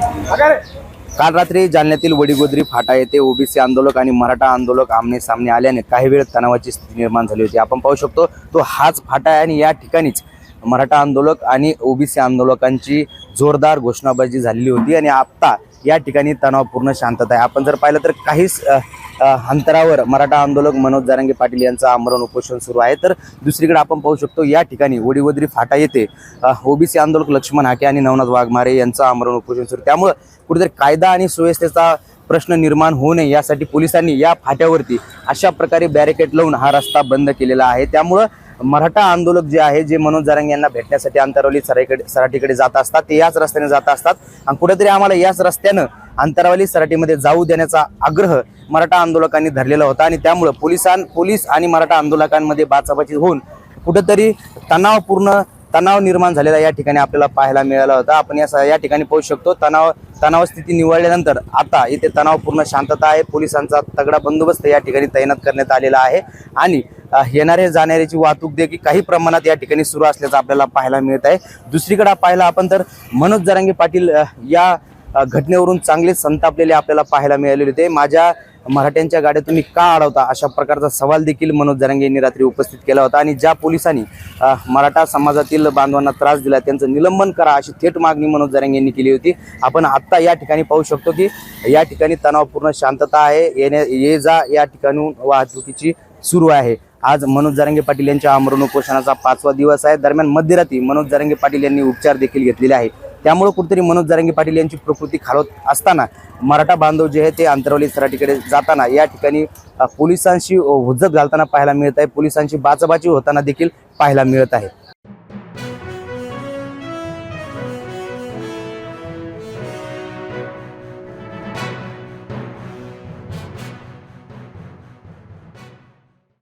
काल रात्री जालन्यातील वडीगोद्री फाटा येथे ओबीसी आंदोलक आणि मराठा आंदोलक आमने सामने आल्याने काही वेळ तणावाची स्थिती निर्माण झाली होती. आपण पाहू शकतो तो हाच फाटा आहे आणि या ठिकाणीच मराठा आंदोलक आणि ओबीसी आंदोलकांची जोरदार घोषणाबाजी झालेली होती आणि आत्ता या ठिकाणी तणावपूर्ण शांतता आहे. आपण जर पाहिलं तर काहीच अंतरावर मराठा आंदोलक मनोज जारंगे पाटील यांचं आमरण उपोषण सुरू आहे. तर दुसरीकडे आपण पाहू शकतो या ठिकाणी वडीवद्री फाटा येथे ओबीसी आंदोलक लक्ष्मण हाके आणि नवनाथ वाघमारे यांचं आमरण उपोषण सुरू. त्यामुळं कुठेतरी कायदा आणि सुव्यवस्थेचा प्रश्न निर्माण होऊ नये यासाठी पोलिसांनी या फाट्यावरती अशा प्रकारे बॅरिकेड लावून हा रस्ता बंद केलेला आहे. त्यामुळं मराठा आंदोलक जे आहे जे मनोज जारंगे यांना भेटण्यासाठी अंतरवली सराईकडे सराठीकडे जात असतात ते याच रस्त्याने जात असतात. आणि कुठेतरी आम्हाला याच रस्त्यानं अंतरावली सराटीमध्ये जाऊ देण्याचा आग्रह मराठा आंदोलकांनी धरलेला होता आणि त्यामुळं पोलिसां पोलीस आणि मराठा आंदोलकांमध्ये बाचाबाची होऊन कुठंतरी तणावपूर्ण तणाव निर्माण झालेला या ठिकाणी आपल्याला पाहायला मिळाला होता. आपण या या ठिकाणी पाहू शकतो. तणाव तणाव स्थिती निवळल्यानंतर आता इथे तणावपूर्ण शांतता आहे. पोलिसांचा तगडा बंदोबस्त या ठिकाणी तैनात करण्यात आलेला आहे. आणि येणारे जाणाऱ्याची वाहतूक देखील काही प्रमाणात या ठिकाणी सुरू असल्याचं आपल्याला पाहायला मिळत आहे. दुसरीकडे पाहायला आपण तर मनोज जरांगे पाटील या घटनेवरून चांगले संतापलेले आपल्याला पाहायला मिळालेले होते. माझ्या मराठ्यांच्या गाड्या तुम्ही का अडवता? अशा प्रकारचा सवाल देखील मनोज जरांगे यांनी रात्री उपस्थित केला होता. आणि ज्या पोलिसांनी मराठा समाजातील बांधवांना त्रास दिला त्यांचं निलंबन करा अशी थेट मागणी मनोज जरांगे यांनी केली होती. आपण आत्ता या ठिकाणी पाहू शकतो की या ठिकाणी तणावपूर्ण शांतता आहे. येण्या ये जा या ठिकाणून वाहतुकीची सुरू आहे. आज मनोज जारंगे पाटील यांच्या आमरण उपोषणाचा पाचवा दिवस आहे. दरम्यान मध्यरात्री मनोज जारंगे पाटील यांनी उपचार देखील घेतलेले आहे त्यामुळं कुठेतरी मनोज जारंगे पाटील यांची प्रकृती खालवत असताना मराठा बांधव जे आहे ते आंतरवली सराटीकडे जाताना या ठिकाणी पोलिसांशी हुज्जत घालताना पाहायला मिळत आहे. पोलिसांशी बाचाबाची होताना देखील पाहायला मिळत आहे.